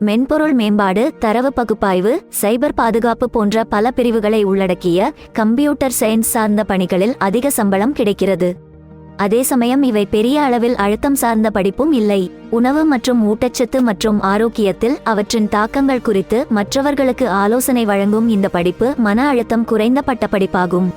மென்பொருள் மேம்பாடு தரவு பகுப்பாய்வு சைபர் பாதுகாப்பு போன்ற பல பிரிவுகளை உள்ளடக்கிய கம்ப்யூட்டர் சயின்ஸ் சார்ந்த பணிகளில் அதிக சம்பளம் கிடைக்கிறது. அதே சமயம் இவை பெரிய அளவில் அழுத்தம் சார்ந்த படிப்பும் இல்லை. உணவு மற்றும் ஊட்டச்சத்து மற்றும் ஆரோக்கியத்தில் அவற்றின் தாக்கங்கள் குறித்து மற்றவர்களுக்கு ஆலோசனை வழங்கும் இந்த படிப்பு மன அழுத்தம் குறைந்த பட்ட படிப்பாகும்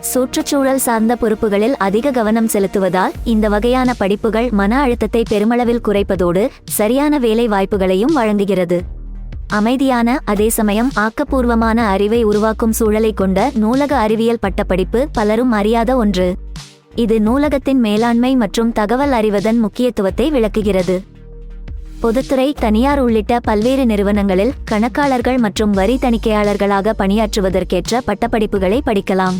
சுற்றுச்சூழல் சார்ந்த பொறுப்புகளில் அதிக கவனம் செலுத்துவதால் இந்த வகையான படிப்புகள் மன அழுத்தத்தை பெருமளவில் குறைப்பதோடு சரியான வேலை வாய்ப்புகளையும் வழங்குகிறது. அமைதியான அதே சமயம் ஆக்கப்பூர்வமான அறிவை உருவாக்கும் சூழலை கொண்ட நூலக அறிவியல் பட்டப்படிப்பு பலரும் அறியாத ஒன்று. இது நூலகத்தின் மேலாண்மை மற்றும் தகவல் அறிவதன் முக்கியத்துவத்தை விளக்குகிறது. பொதுத்துறை தனியார் உள்ளிட்ட பல்வேறு நிறுவனங்களில் கணக்காளர்கள் மற்றும் வரி தணிக்கையாளர்களாக பணியாற்றுவதற்கேற்ற பட்டப்படிப்புகளை படிக்கலாம்.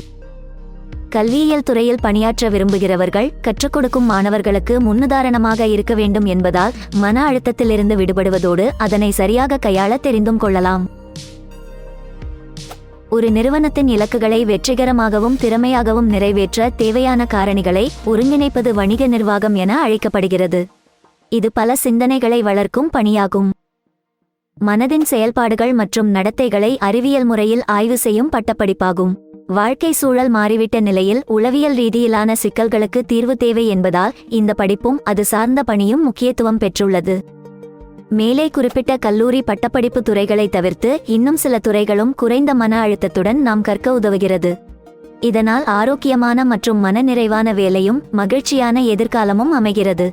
கல்வியியல் துறையில் பணியாற்ற விரும்புகிறவர்கள் கற்றுக் கொடுக்கும் மாணவர்களுக்கு முன்னுதாரணமாக இருக்க வேண்டும் என்பதால் மன அழுத்தத்திலிருந்து விடுபடுவதோடு அதனை சரியாக கையாள தெரிந்தும் கொள்ளலாம். ஒரு நிறுவனத்தின் இலக்குகளை வெற்றிகரமாகவும் திறமையாகவும் நிறைவேற்ற தேவையான காரணிகளை ஒருங்கிணைப்பது வணிக நிர்வாகம் என அழைக்கப்படுகிறது. இது பல சிந்தனைகளை வளர்க்கும் பணியாகும். மனதின் செயல்பாடுகள் மற்றும் நடத்தைகளை அறிவியல் முறையில் ஆய்வு செய்யும் பட்டப்படிப்பாகும். வாழ்க்கை சூழல் மாறிவிட்ட நிலையில் உளவியல் ரீதியிலான சிக்கல்களுக்கு தீர்வு தேவை என்பதால் இந்த படிப்பும் அது சார்ந்த பணியும் முக்கியத்துவம் பெற்றுள்ளது. மேலே குறிப்பிட்ட கல்லூரி பட்டப்படிப்பு துறைகளை தவிர்த்து இன்னும் சில துறைகளும் குறைந்த மன அழுத்தத்துடன் நாம் கற்க உதவுகிறது. இதனால் ஆரோக்கியமான மற்றும் மனநிறைவான வேலையும் மகிழ்ச்சியான எதிர்காலமும் அமைகிறது.